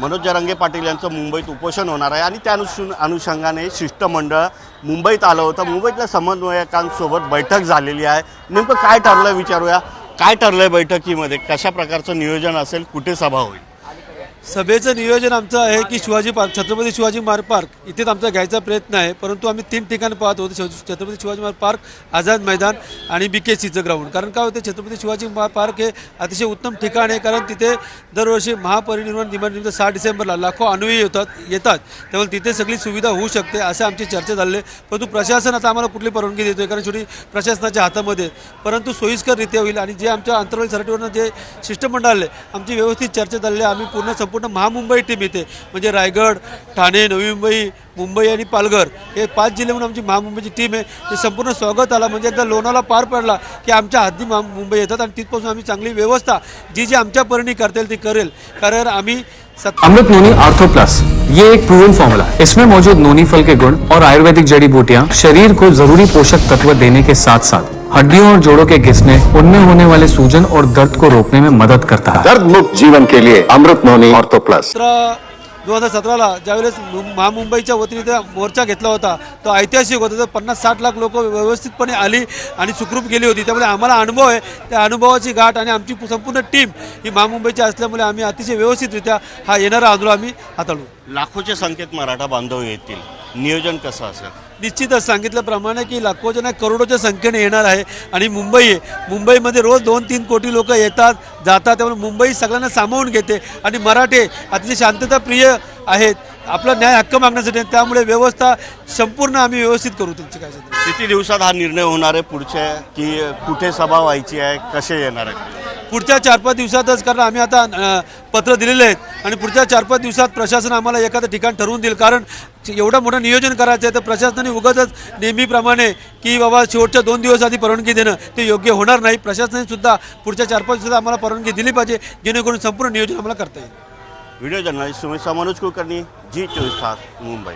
मनोज जरंगे पाटील यांचं मुंबईत उपोषण होणार आहे आणि त्या अनुषु अनुषंगाने शिष्टमंडळ मुंबईत आलं होतं. मुंबईतल्या समन्वयकांसोबत बैठक झालेली आहे. नेमकं काय ठरलं विचारूया. काय ठरलं आहे बैठकीमध्ये? कशा प्रकारचं नियोजन असेल? कुठे सभा होईल? सभेचं नियोजन आमचं आहे की शिवाजी पार्क छत्रपती शिवाजी महाराज पार्क. इथेच आमचा घ्यायचा प्रयत्न आहे. परंतु आम्ही तीन ठिकाणी पाहत होतो. छत्रपती शिवाजी महाराज पार्क आझाद मैदान आणि बी के सीचं ग्राउंड. कारण काय होते छत्रपती शिवाजी महाराज पार्क हे अतिशय उत्तम ठिकाण आहे. कारण तिथे दरवर्षी महापरिनिर्वाण दिनानिमित्त सहा डिसेंबरला लाखो अनुयायी होतात येतात. त्यामुळे तिथे सगळी सुविधा होऊ शकते असं आमची चर्चा झाली परंतु प्रशासन आता आम्हाला कुठली परवानगी देतोय कारण शेवटी प्रशासनाच्या हातामध्ये परंतु सोयीस्कररित्या होईल आणि जे आमच्या अंतर्गत सराटीवरनं जे शिष्टमंडळ आले आमची व्यवस्थित चर्चा झाली आहे. आम्ही पूर्ण पूर्ण महामुंबई टीम येते. म्हणजे रायगड ठाणे नवी मुंबई मुंबई आणि पालघर हे पाच जिल्हे म्हणून आमची महामुंबईची टीम आहे. ते संपूर्ण स्वागत आला. म्हणजे एकदा लोणावळा पार पडला की आमच्या हद्दी महा मुंबई येतात आणि तिथपासून आम्ही चांगली व्यवस्था जी जी आमच्या परीने करता येईल ती करेल. कारण आम्ही अमृत नोनी आर्थो प्लस. ये एक प्रूवन फॉर्मूला इसमें मौजूद नोनी फल के गुण और आयुर्वेदिक जड़ी बूटियां शरीर को जरूरी पोषक तत्व देने के साथ साथ हड्डियों और जोड़ों के घिसने उनमें होने वाले सूजन और दर्द को रोकने में मदद करता है। दर्द मुक्त जीवन के लिए अमृत नोनी ऑर्थो प्लस। सतरा दोन हजार सतराला ज्यावेळेस मु- महामुंबईच्या वतीने त्या मोर्चा घेतला होता तो ऐतिहासिक होता तर पन्नास साठ लाख लोक व्यवस्थितपणे आली आणि सुखरूप गेली होती त्यामुळे आम्हाला अनुभव आहे. त्या अनुभवाची गाठ आणि आमची संपूर्ण टीम ही महामुंबईची असल्यामुळे आम्ही अतिशय व्यवस्थितरित्या हा येणारा आंदोलन आम्ही हाताळू. लाखोच्या संख्येत मराठा बांधव येतील. नियोजन कसं असेल? निश्चितच सांगितल्याप्रमाणे की लाखोच्या करोडोच्या संख्येने येणार आहे आणि मुंबई आहे मुंबईमध्ये रोज दोन तीन कोटी लोक येतात जातात. त्यामुळे मुंबई सगळ्यांना सामावून घेते आणि मराठे अतिशय शांतताप्रिय आहेत. आपला न्याय हक्क मागण्यासाठी त्यामुळे व्यवस्था संपूर्ण आम्ही व्यवस्थित करू त्यांची काय किती दिवसात हा निर्णय होणार आहे पुढच्या की कुठे सभा व्हायची आहे कसे येणार आहे? पुढच्या चार पाच दिवसातच कारण आम्ही आता पत्र दिलेले आहेत. आणि पुढच्या चार पाच दिवसात प्रशासन आम्हाला एखादं ठिकाण ठरवून देईल. कारण एवढं मोठं नियोजन करायचं आहे तर प्रशासनाने उगाचच नेहमीप्रमाणे की बाबा शेवटच्या दोन दिवस आधी परवानगी देणं ते योग्य होणार नाही. प्रशासनाने सुद्धा पुढच्या चार पाच दिवसात आम्हाला परवानगी दिली पाहिजे. जेणेकरून संपूर्ण नियोजन आम्हाला करता येईल. Video journalist Sumit Manoj Kulkarni Zee चोवीस तास मुंबई.